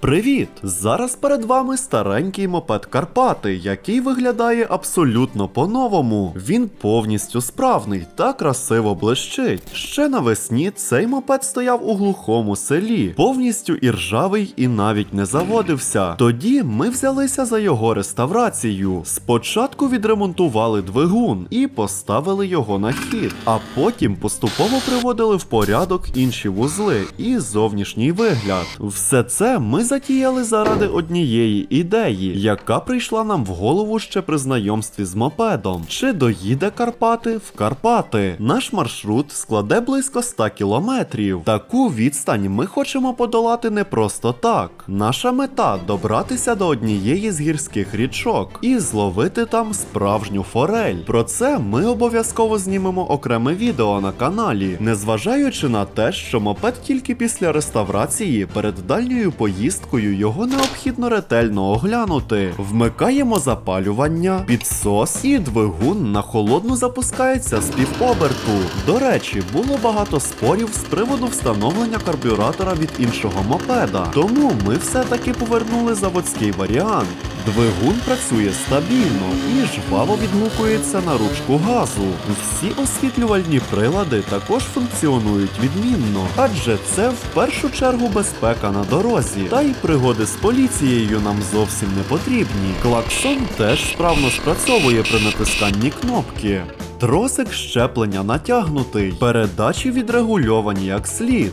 Привіт! Зараз перед вами старенький мопед Карпати, який виглядає абсолютно по-новому. Він повністю справний та красиво блищить. Ще навесні цей мопед стояв у глухому селі, повністю іржавий і навіть не заводився. Тоді ми взялися за його реставрацію. Спочатку відремонтували двигун і поставили його на хід, а потім поступово приводили в порядок інші вузли і зовнішній вигляд. Все це ми затіяли заради однієї ідеї, яка прийшла нам в голову ще при знайомстві з мопедом. Чи доїде Карпати в Карпати? Наш маршрут складе близько 100 кілометрів. Таку відстань ми хочемо подолати не просто так. Наша мета добратися до однієї з гірських річок і зловити там справжню форель. Про це ми обов'язково знімемо окреме відео на каналі, незважаючи на те, що мопед тільки після реставрації перед дальньою поїздкою його необхідно ретельно оглянути. Вмикаємо запалювання, підсос і двигун на холодну запускається з півоберту. До речі, було багато спорів з приводу встановлення карбюратора від іншого мопеда, тому ми все-таки повернули заводський варіант. Двигун працює стабільно і жваво відгукується на ручку газу. Всі освітлювальні прилади також функціонують відмінно, адже це в першу чергу безпека на дорозі, та й пригоди з поліцією нам зовсім не потрібні. Клаксон теж справно спрацьовує при натисканні кнопки. Тросик щеплення натягнутий, передачі відрегульовані як слід.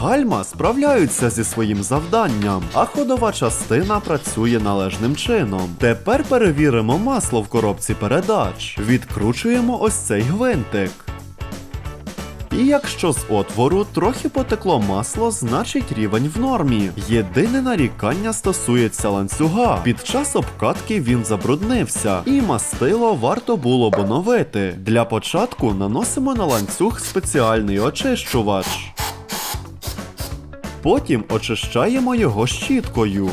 Гальма справляються зі своїм завданням, а ходова частина працює належним чином. Тепер перевіримо масло в коробці передач. Відкручуємо ось цей гвинтик. І якщо з отвору трохи потекло масло, значить рівень в нормі. Єдине нарікання стосується ланцюга. Під час обкатки він забруднився, і мастило варто було б оновити. Для початку наносимо на ланцюг спеціальний очищувач. Потім очищаємо його щіткою.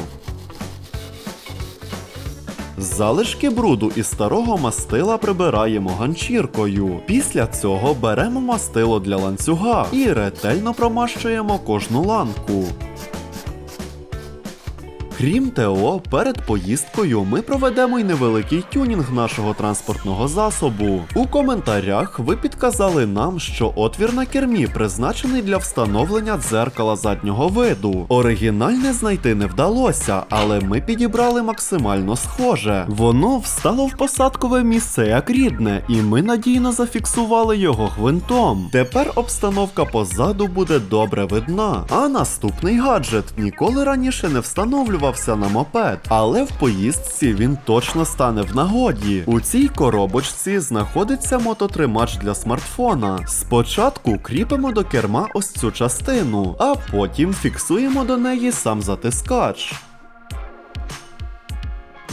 Залишки бруду із старого мастила прибираємо ганчіркою. Після цього беремо мастило для ланцюга і ретельно промащуємо кожну ланку. Крім ТО, перед поїздкою ми проведемо й невеликий тюнінг нашого транспортного засобу. У коментарях ви підказали нам, що отвір на кермі призначений для встановлення дзеркала заднього виду. Оригінальне знайти не вдалося, але ми підібрали максимально схоже. Воно встало в посадкове місце як рідне, і ми надійно зафіксували його гвинтом. Тепер обстановка позаду буде добре видна. А наступний гаджет ніколи раніше не встановлювався на мопед, але в поїздці він точно стане в нагоді. У цій коробочці знаходиться мототримач для смартфона. Спочатку кріпимо до керма ось цю частину, а потім фіксуємо до неї сам затискач.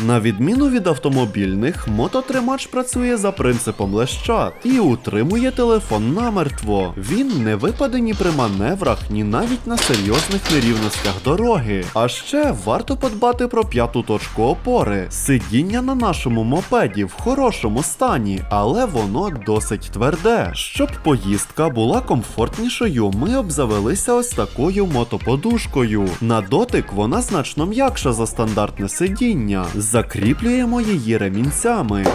На відміну від автомобільних, мототримач працює за принципом лещат і утримує телефон намертво. Він не випаде ні при маневрах, ні навіть на серйозних нерівностях дороги. А ще варто подбати про п'яту точку опори. Сидіння на нашому мопеді в хорошому стані, але воно досить тверде. Щоб поїздка була комфортнішою, ми обзавелися ось такою мотоподушкою. На дотик вона значно м'якша за стандартне сидіння. Закріплюємо її ремінцями.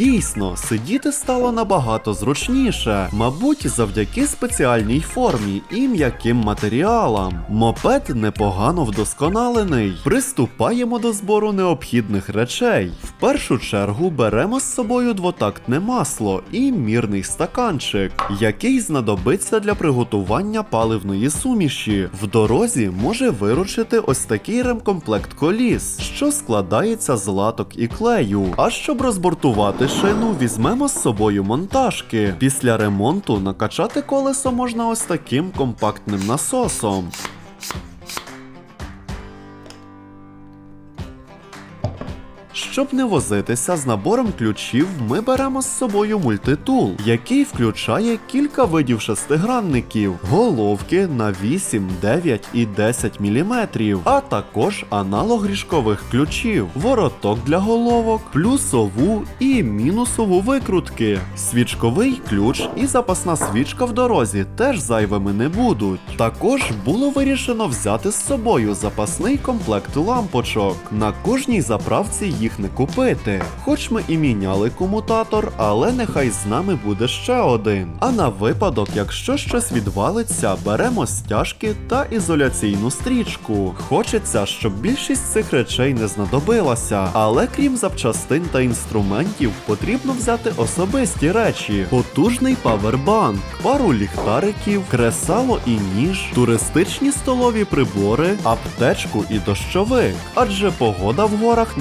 Дійсно, сидіти стало набагато зручніше, мабуть, завдяки спеціальній формі і м'яким матеріалам. Мопед непогано вдосконалений. Приступаємо до збору необхідних речей. В першу чергу беремо з собою двотактне масло і мірний стаканчик, який знадобиться для приготування паливної суміші. В дорозі може виручити ось такий ремкомплект коліс, що складається з латок і клею. А щоб розбортувати шину, візьмемо з собою монтажки. Після ремонту накачати колесо можна ось таким компактним насосом. Щоб не возитися з набором ключів, ми беремо з собою мультитул, який включає кілька видів шестигранників, головки на 8, 9 і 10 мм, а також аналог ріжкових ключів, вороток для головок, плюсову і мінусову викрутки, свічковий ключ і запасна свічка в дорозі теж зайвими не будуть. Також було вирішено взяти з собою запасний комплект лампочок. На кожній заправці їх не купити. Хоч ми і міняли комутатор, але нехай з нами буде ще один. А на випадок, якщо щось відвалиться, беремо стяжки та ізоляційну стрічку. Хочеться, щоб більшість цих речей не знадобилася, але крім запчастин та інструментів, потрібно взяти особисті речі: потужний павербанк, пару ліхтариків, кресало і ніж, туристичні столові прибори, аптечку і дощовик. Адже погода в горах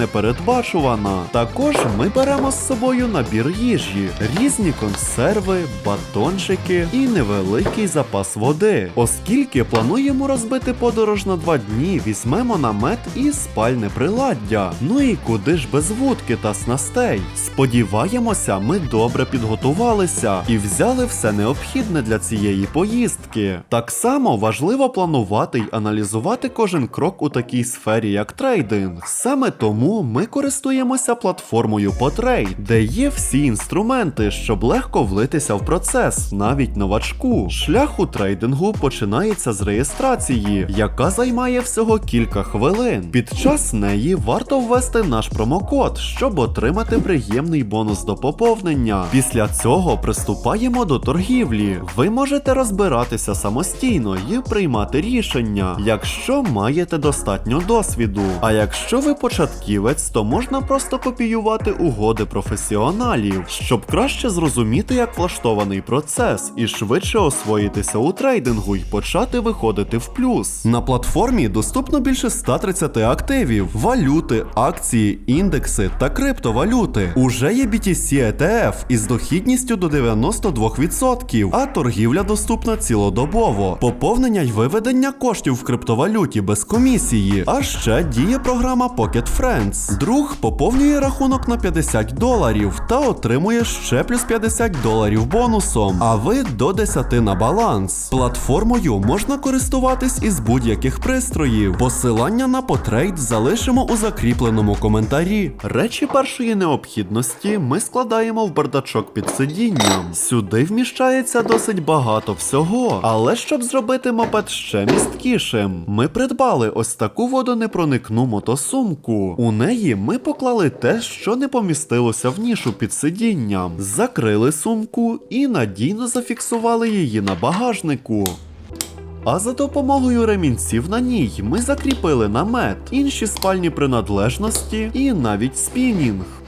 непередбачувана. Також ми беремо з собою набір їжі, різні консерви, батончики і невеликий запас води. Оскільки плануємо розбити подорож на два дні, візьмемо намет і спальне приладдя. Ну і куди ж без вудки та снастей? Сподіваємося, ми добре підготувалися і взяли все необхідне для цієї поїздки. Так само важливо планувати й аналізувати кожен крок у такій сфері, як трейдинг. Саме тому ми користуємося платформою Potrade, де є всі інструменти, щоб легко влитися в процес, навіть новачку. Шлях у трейдингу починається з реєстрації, яка займає всього кілька хвилин. Під час неї варто ввести наш промокод, щоб отримати приємний бонус до поповнення. Після цього приступаємо до торгівлі. Ви можете розбиратися самостійно і приймати рішення, якщо маєте достатньо досвіду. А якщо ви початківець, то можна просто копіювати угоди професіоналів, щоб краще зрозуміти, як влаштований процес, і швидше освоїтися у трейдингу і почати виходити в плюс. На платформі доступно більше 130 активів, валюти, акції, індекси та криптовалюти. Уже є BTC ETF із дохідністю до 92%, а торгівля доступна цілодобово. Поповнення й виведення коштів в криптовалюті без комісії. А ще діє програма Pocket Friends. Друг поповнює рахунок на 50 доларів та отримує ще плюс 50 доларів бонусом, а ви до 10 на баланс. Платформою можна користуватись із будь-яких пристроїв. Посилання на потрейд залишимо у закріпленому коментарі. Речі першої необхідності ми складаємо в бардачок під сидінням. Сюди вміщається досить багато всього, але щоб зробити мопед ще місткішим, ми придбали ось таку водонепроникну мотосумку. У неї ми поклали те, що не помістилося в нішу під сидінням, закрили сумку і надійно зафіксували її на багажнику. А за допомогою ремінців на ній ми закріпили намет, інші спальні принадлежності і навіть спінінг.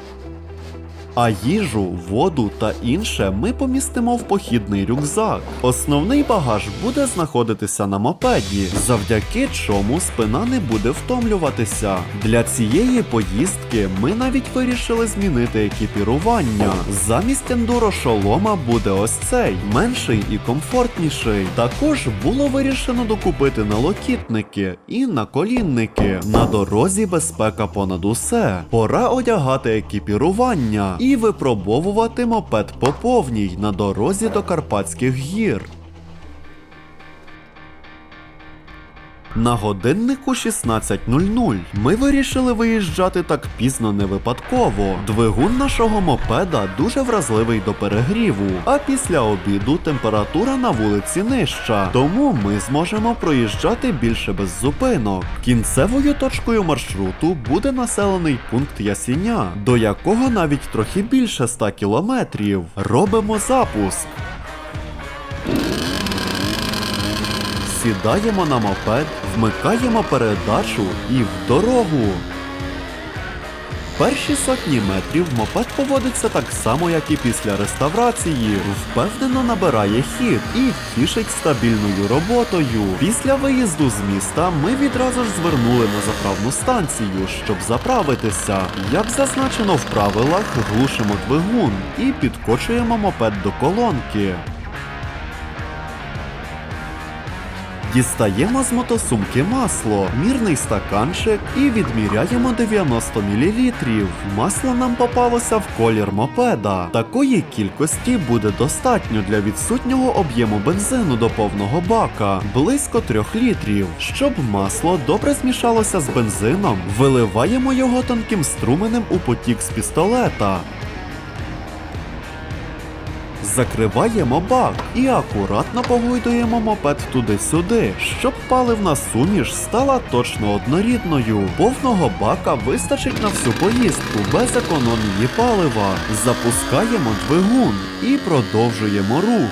А їжу, воду та інше ми помістимо в похідний рюкзак. Основний багаж буде знаходитися на мопеді, завдяки чому спина не буде втомлюватися. Для цієї поїздки ми навіть вирішили змінити екіпірування. Замість ендуро шолома буде ось цей, менший і комфортніший. Також було вирішено докупити налокітники і наколінники. На дорозі безпека понад усе. Пора одягати екіпірування і випробовувати мопед по повній на дорозі до Карпатських гір. На годиннику 16.00 ми вирішили виїжджати так пізно не випадково. Двигун нашого мопеда дуже вразливий до перегріву, а після обіду температура на вулиці нижча, тому ми зможемо проїжджати більше без зупинок. Кінцевою точкою маршруту буде населений пункт Ясіня, до якого навіть трохи більше 100 кілометрів. Робимо запуск. Сідаємо на мопед, вмикаємо передачу і в дорогу. Перші сотні метрів мопед поводиться так само, як і після реставрації. Впевнено набирає хід і тішить стабільною роботою. Після виїзду з міста ми відразу ж звернули на заправну станцію, щоб заправитися. Як зазначено в правилах, глушимо двигун і підкочуємо мопед до колонки. Дістаємо з мотосумки масло, мірний стаканчик і відміряємо 90 мл. Масло нам попалося в колір мопеда. Такої кількості буде достатньо для відсутнього об'єму бензину до повного бака близько 3 літрів. Щоб масло добре змішалося з бензином, виливаємо його тонким струменем у потік з пістолета. Закриваємо бак і акуратно погойдуємо мопед туди-сюди, щоб паливна суміш стала точно однорідною. Повного бака вистачить на всю поїздку без економії палива. Запускаємо двигун і продовжуємо рух.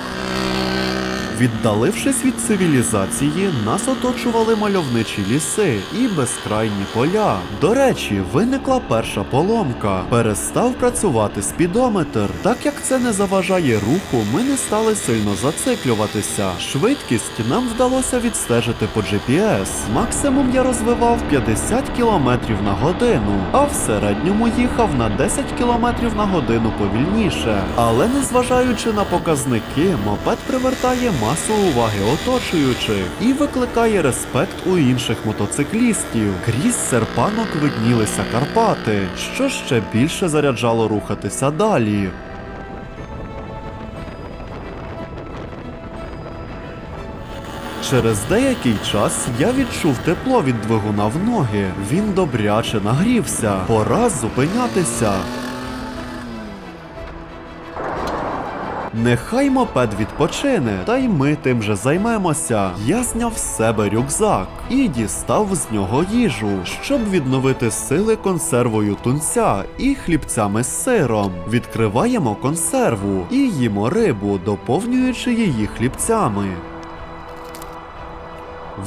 Віддалившись від цивілізації, нас оточували мальовничі ліси і безкрайні поля. До речі, виникла перша поломка. Перестав працювати спідометр. Так як це не заважає руху, ми не стали сильно зациклюватися. Швидкість нам вдалося відстежити по GPS. Максимум я розвивав 50 км на годину, а в середньому їхав на 10 км на годину повільніше. Але незважаючи на показники, мопед привертає масу уваги оточуючих і викликає респект у інших мотоциклістів. Крізь серпанок виднілися Карпати, що ще більше заряджало рухатися далі. Через деякий час я відчув тепло від двигуна в ноги. Він добряче нагрівся. Пора зупинятися. Нехай мопед відпочине, та й ми тим же займемося. Я зняв з себе рюкзак і дістав з нього їжу, щоб відновити сили консервою тунця і хлібцями з сиром. Відкриваємо консерву і їмо рибу, доповнюючи її хлібцями.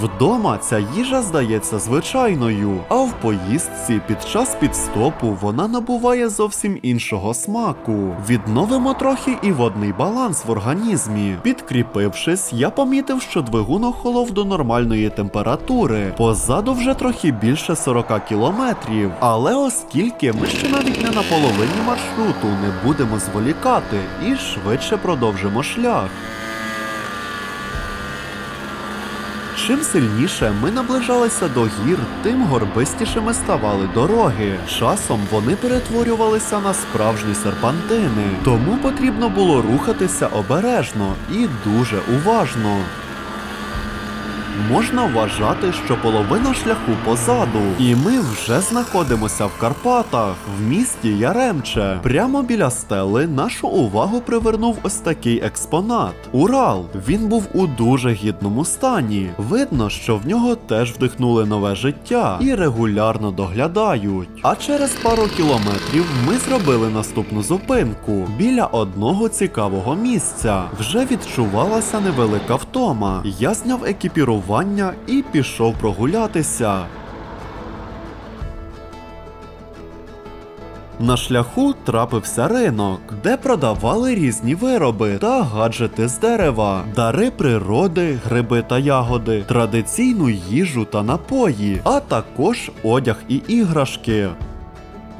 Вдома ця їжа здається звичайною, а в поїздці під час підстопу вона набуває зовсім іншого смаку. Відновимо трохи і водний баланс в організмі. Підкріпившись, я помітив, що двигун охолов до нормальної температури. Позаду вже трохи більше 40 кілометрів. Але оскільки ми ще навіть не на половині маршруту не будемо зволікати і швидше продовжимо шлях. Чим сильніше ми наближалися до гір, тим горбистішими ставали дороги. Часом вони перетворювалися на справжні серпантини, тому потрібно було рухатися обережно і дуже уважно. Можна вважати, що половина шляху позаду, і ми вже знаходимося в Карпатах, в місті Яремче. Прямо біля стели нашу увагу привернув ось такий експонат. Урал. Він був у дуже гідному стані. Видно, що в нього теж вдихнули нове життя і регулярно доглядають. А через пару кілометрів ми зробили наступну зупинку біля одного цікавого місця. Вже відчувалася невелика втома. Я зняв екіпірування і пішов прогулятися. На шляху трапився ринок, де продавали різні вироби та гаджети з дерева, дари природи, гриби та ягоди, традиційну їжу та напої, а також одяг і іграшки.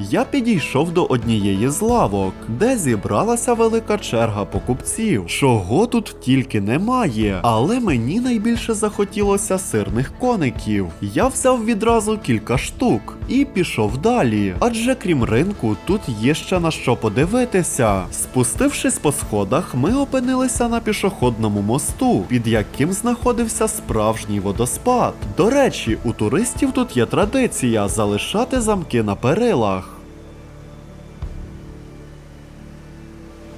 Я підійшов до однієї з лавок, де зібралася велика черга покупців. Чого тут тільки немає, але мені найбільше захотілося сирних коників. Я взяв відразу кілька штук і пішов далі. Адже крім ринку, тут є ще на що подивитися. Спустившись по сходах, ми опинилися на пішохідному мосту, під яким знаходився справжній водоспад. До речі, у туристів тут є традиція залишати замки на перилах.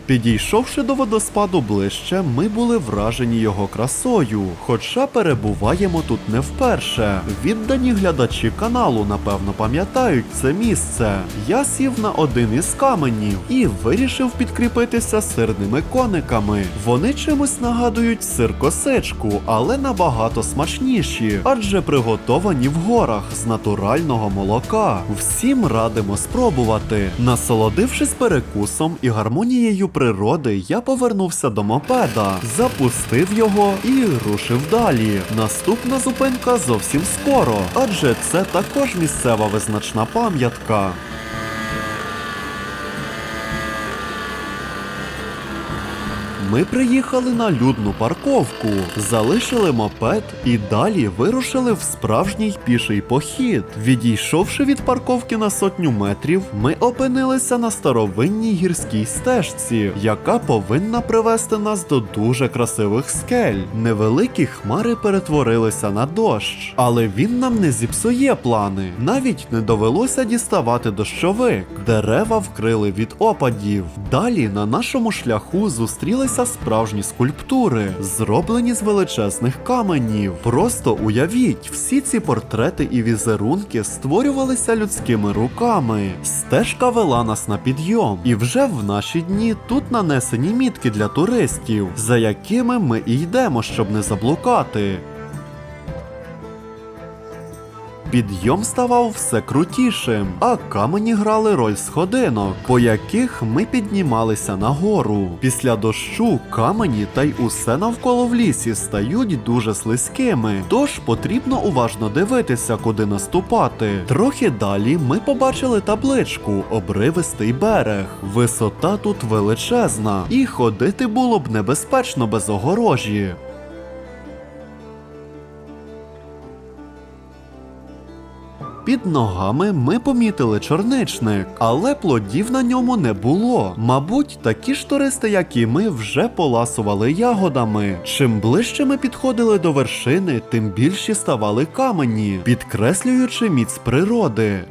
Підійшовши до водоспаду ближче, ми були вражені його красою, хоча перебуваємо тут не вперше. Віддані глядачі каналу, напевно, пам'ятають це місце. Я сів на один із каменів і вирішив підкріпитися сирними кониками. Вони чимось нагадують сир косичку, але набагато смачніші, адже приготовані в горах з натурального молока. Всім радимо спробувати. Насолодившись перекусом і гармонією природи, я повернувся до мопеда, запустив його і рушив далі. Наступна зупинка зовсім скоро, адже це також місцева визначна пам'ятка. Ми приїхали на людну парковку, залишили мопед і далі вирушили в справжній піший похід. Відійшовши від парковки на сотню метрів, ми опинилися на старовинній гірській стежці, яка повинна привести нас до дуже красивих скель. Невеликі хмари перетворилися на дощ, але він нам не зіпсує плани. Навіть не довелося діставати дощовик. Дерева вкрили від опадів. Далі на нашому шляху зустрілися справжні скульптури, зроблені з величезних каменів. Просто уявіть, всі ці портрети і візерунки створювалися людськими руками. Стежка вела нас на підйом, і вже в наші дні тут нанесені мітки для туристів, за якими ми і йдемо, щоб не заблукати. Підйом ставав все крутішим, а камені грали роль сходинок, по яких ми піднімалися нагору. Після дощу камені та й усе навколо в лісі стають дуже слизькими, тож потрібно уважно дивитися, куди наступати. Трохи далі ми побачили табличку Обривистий берег. Висота тут величезна, і ходити було б небезпечно без огорожі. Під ногами ми помітили чорничник, але плодів на ньому не було. Мабуть, такі ж туристи, як і ми, вже поласували ягодами. Чим ближче ми підходили до вершини, тим більші ставали камені, підкреслюючи міць природи.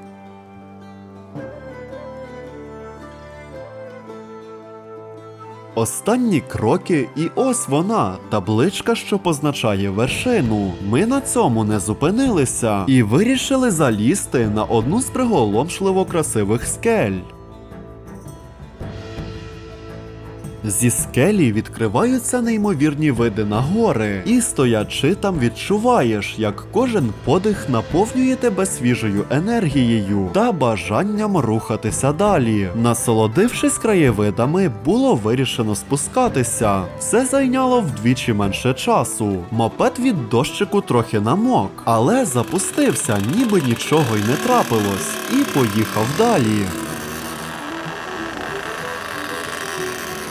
Останні кроки, і ось вона, табличка, що позначає вершину. Ми на цьому не зупинилися і вирішили залізти на одну з приголомшливо красивих скель. Зі скелі відкриваються неймовірні види на гори, і стоячи там відчуваєш, як кожен подих наповнює тебе свіжою енергією та бажанням рухатися далі. Насолодившись краєвидами, було вирішено спускатися. Це зайняло вдвічі менше часу. Мопед від дощику трохи намок, але запустився, ніби нічого й не трапилось, і поїхав далі.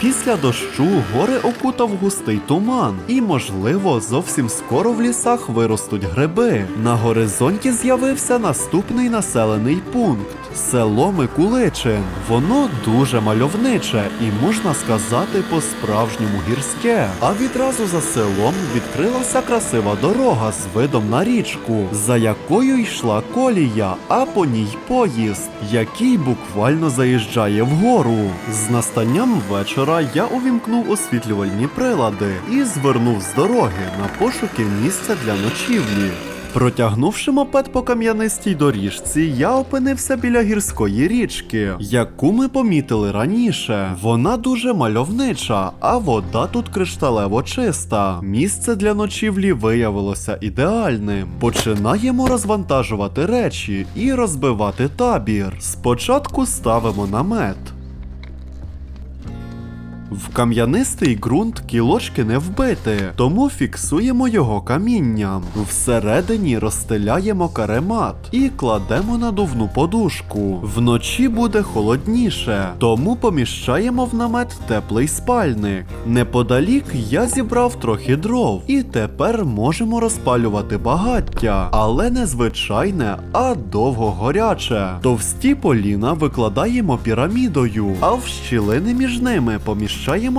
Після дощу гори окутав густий туман, і, можливо, зовсім скоро в лісах виростуть гриби. На горизонті з'явився наступний населений пункт село Микуличин. Воно дуже мальовниче і можна сказати по-справжньому гірське. А відразу за селом відкрилася красива дорога з видом на річку, за якою йшла колія, а по ній поїзд, який буквально заїжджає вгору. З настанням вечора я увімкнув освітлювальні прилади і звернув з дороги на пошуки місця для ночівлі. Протягнувши мопед по кам'янистій доріжці, я опинився біля гірської річки, яку ми помітили раніше. Вона дуже мальовнича, а вода тут кришталево чиста. Місце для ночівлі виявилося ідеальним. Починаємо розвантажувати речі і розбивати табір. Спочатку ставимо намет. В кам'янистий ґрунт кілочки не вбити, тому фіксуємо його камінням. Всередині розстеляємо каремат і кладемо надувну подушку. Вночі буде холодніше, тому поміщаємо в намет теплий спальник. Неподалік я зібрав трохи дров, і тепер можемо розпалювати багаття, але не звичайне, а довго горяче. Товсті поліна викладаємо пірамідою, а в щілини між ними поміщаємо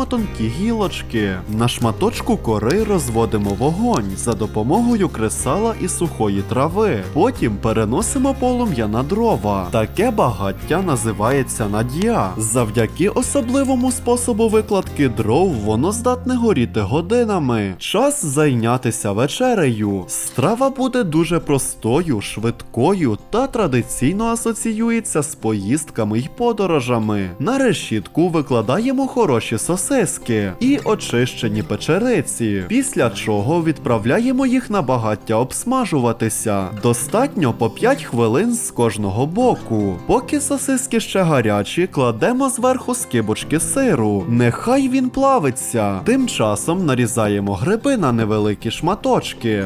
тонкі гілочки. На шматочку кори розводимо вогонь за допомогою кресала і сухої трави. Потім переносимо полум'я на дрова. Таке багаття називається надія. Завдяки особливому способу викладки дров воно здатне горіти годинами. Час зайнятися вечерею. Страва буде дуже простою, швидкою та традиційно асоціюється з поїздками й подорожами. На решітку викладаємо хороші сосиски і очищені печериці, після чого відправляємо їх на багаття обсмажуватися. Достатньо по 5 хвилин з кожного боку. Поки сосиски ще гарячі, кладемо зверху скибочки сиру. Нехай він плавиться. Тим часом нарізаємо гриби на невеликі шматочки.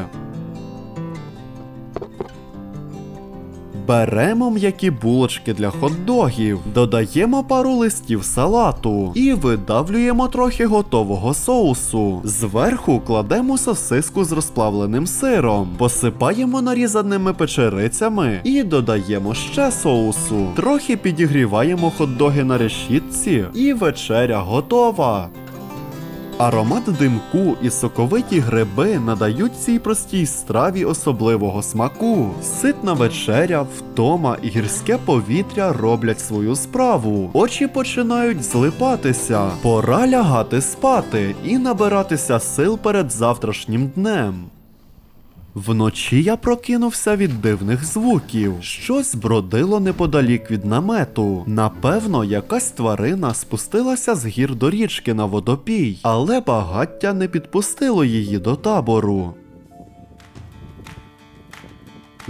Беремо м'які булочки для хот-догів, додаємо пару листів салату і видавлюємо трохи готового соусу. Зверху кладемо сосиску з розплавленим сиром, посипаємо нарізаними печерицями і додаємо ще соусу. Трохи підігріваємо хот-доги на решітці, і вечеря готова. Аромат димку і соковиті гриби надають цій простій страві особливого смаку. Ситна вечеря, втома і гірське повітря роблять свою справу. Очі починають злипатися. Пора лягати спати і набиратися сил перед завтрашнім днем. Вночі я прокинувся від дивних звуків. Щось бродило неподалік від намету. Напевно, якась тварина спустилася з гір до річки на водопій, але багаття не підпустило її до табору.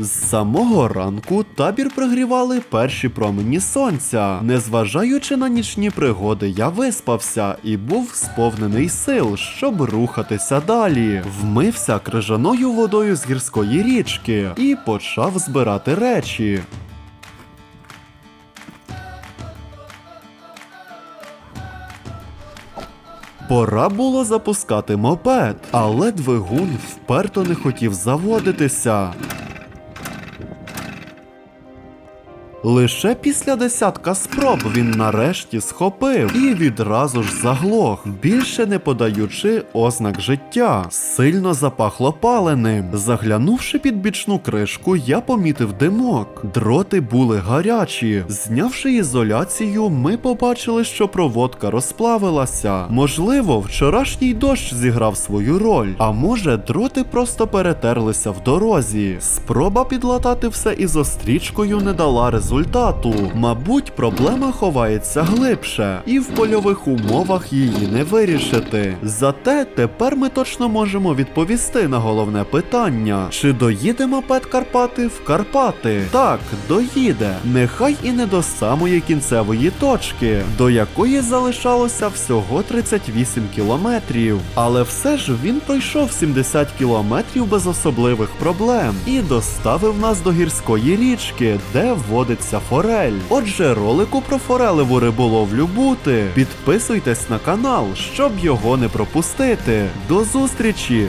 З самого ранку табір пригрівали перші промені сонця. Незважаючи на нічні пригоди, я виспався і був сповнений сил, щоб рухатися далі. Вмився крижаною водою з гірської річки і почав збирати речі. Пора було запускати мопед, але двигун вперто не хотів заводитися. Лише після десятка спроб він нарешті схопив і відразу ж заглох, більше не подаючи ознак життя. Сильно запахло паленим. Заглянувши під бічну кришку, я помітив димок. Дроти були гарячі. Знявши ізоляцію, ми побачили, що проводка розплавилася. Можливо, вчорашній дощ зіграв свою роль, а може, дроти просто перетерлися в дорозі. Спроба підлатати все ізострічкою не дала результату. Мабуть, проблема ховається глибше, і в польових умовах її не вирішити. Зате тепер ми точно можемо відповісти на головне питання: чи доїде мопед Карпати в Карпати? Так, доїде. Нехай і не до самої кінцевої точки, до якої залишалося всього 38 кілометрів. Але все ж він пройшов 70 кілометрів без особливих проблем і доставив нас до гірської річки, де водиться форель. Отже, ролику про форелеву риболовлю бути. Підписуйтесь на канал, щоб його не пропустити. До зустрічі!